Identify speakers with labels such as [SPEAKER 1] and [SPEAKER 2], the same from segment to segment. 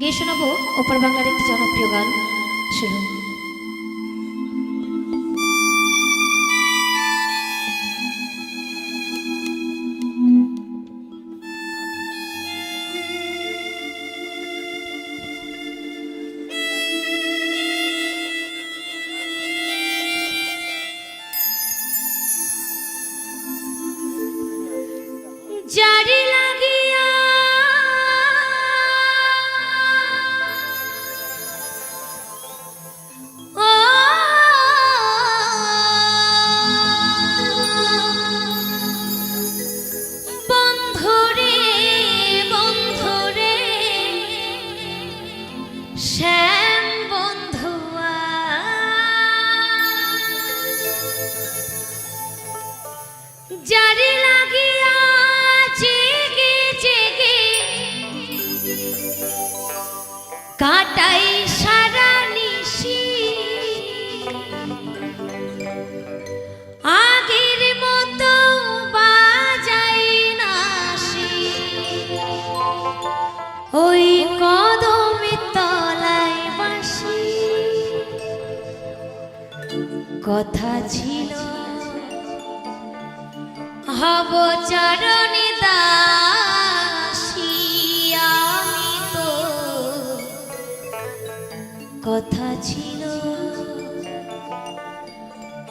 [SPEAKER 1] গিয়ে শোনাবো ওপার বাংলার একটি জনপ্রিয় গান শুরু শ্যাম বন্ধুয়া লাগিয়া কাটাই সারা আগের মতো। ওই কদমে কথা ছিল। হব চরণে আমি তো। কথা ছিল।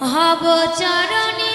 [SPEAKER 1] হব চরণে